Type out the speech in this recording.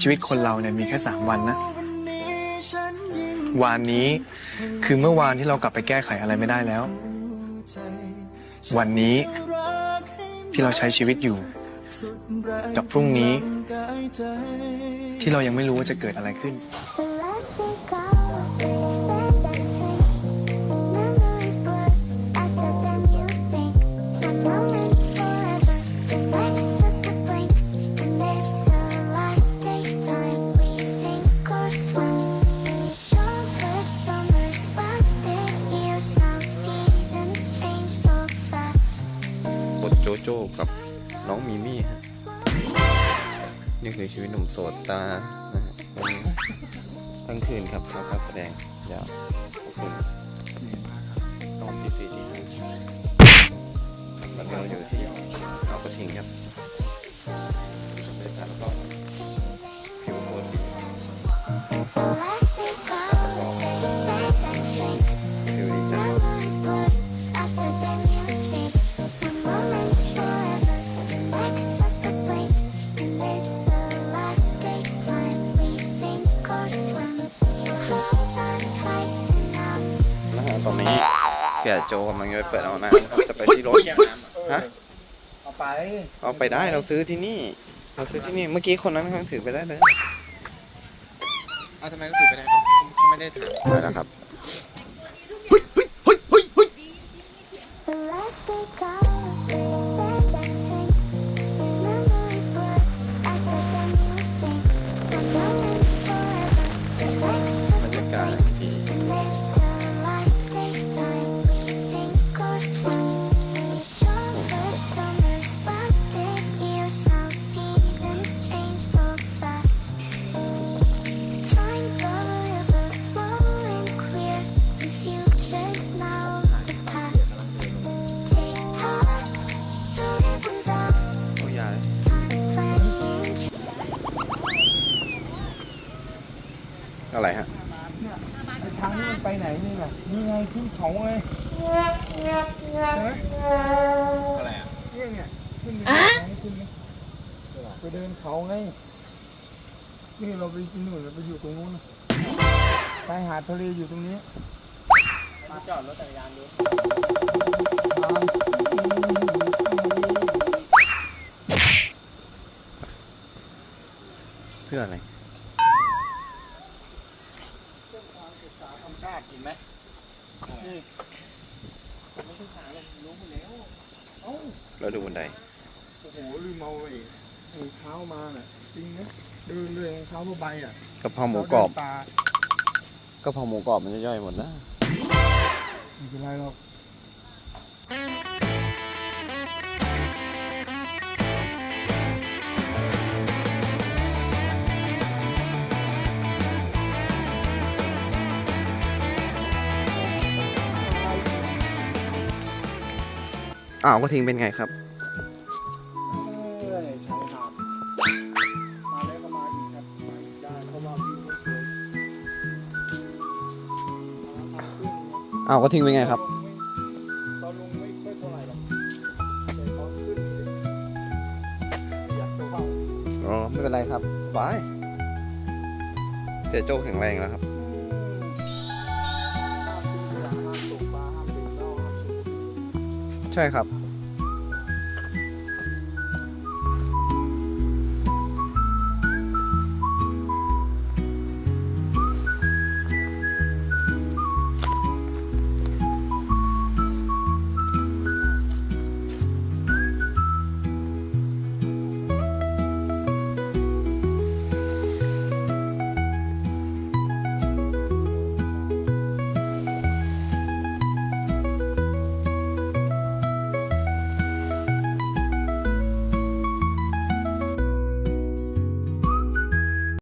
ชีวิตคนเราเนี่ยมีแค่สามวันนะ วานนี้คือเมื่อวานที่เรากลับไปแก้ไขอะไรไม่ได้แล้ว วันนี้ที่เราใช้ชีวิตอยู่ กับพรุ่งนี้ ที่เรายังไม่รู้ว่าจะเกิดอะไรขึ้น กับน้องมีมี่ฮะนี่คือชีวิตหนุ่มโสดตานะฮะวันนี้ทั้งคืนครับแล้วก็แสดงยาวสุดตองที่สี่ที่ห้าตอนนี้เราอยู่ที่เอากระทิงครับ เสียโจกำลังจะไปเปิดเอาน้ำครับจะไปที่รถ ฮะ เอาไปเอาไปได้เราซื้อที่นี่ เราซื้อที่นี่เมื่อกี้คนนั้นเขาถือไปได้เลยเอาทำไมก็ถือไปได้เขาไม่ได้ถือได้แล้วครับบร อะไรฮะไอ้ทางนี้มันไปไหนนี่ล่ะนี่ไงขึ้นเขาไงใช่ไหมอะไรอะเนี่ยเนี่ยขึ้นไปเขาขึ้นไหมไปเดินเขาไงนี่เราไปกินนู่นเราไปอยู่ตรงนู้นน่ะชายหาดทะเลอยู่ตรงนี้มาจอดรถจักรยานดูเพื่ออะไร กล้ากินไหมเราดูบันไดโอ้โหลืมเอาไอ้ไอ้เท้ามาน่ะจริงนะเดินเลยรองเท้าผ้าใบอะกะเพราหมูกรอบเาเดินป่ากะเพราหมูกรอบมันจะย่อยหมดนะไม่เป็นไรหรอก อ้าวก็ทิ้งเป็นไงครับเอ้ยชายหาดมาแล้วก็มาอีกครับมาอีกได้เพราะว่าวิวไม่สวยมาทางขึ้นไงอ้าวก็ทิ้งเป็นไงครับ ตอนลงไม่ค่อยเท่าไหร่หรอกแต่ตอนขึ้นเนี่ยอยากจะว่าอ๋อ ไม่เป็นไรครับสบายเสียโจ้แข็งแรงแล้วครับ ใช่ครับ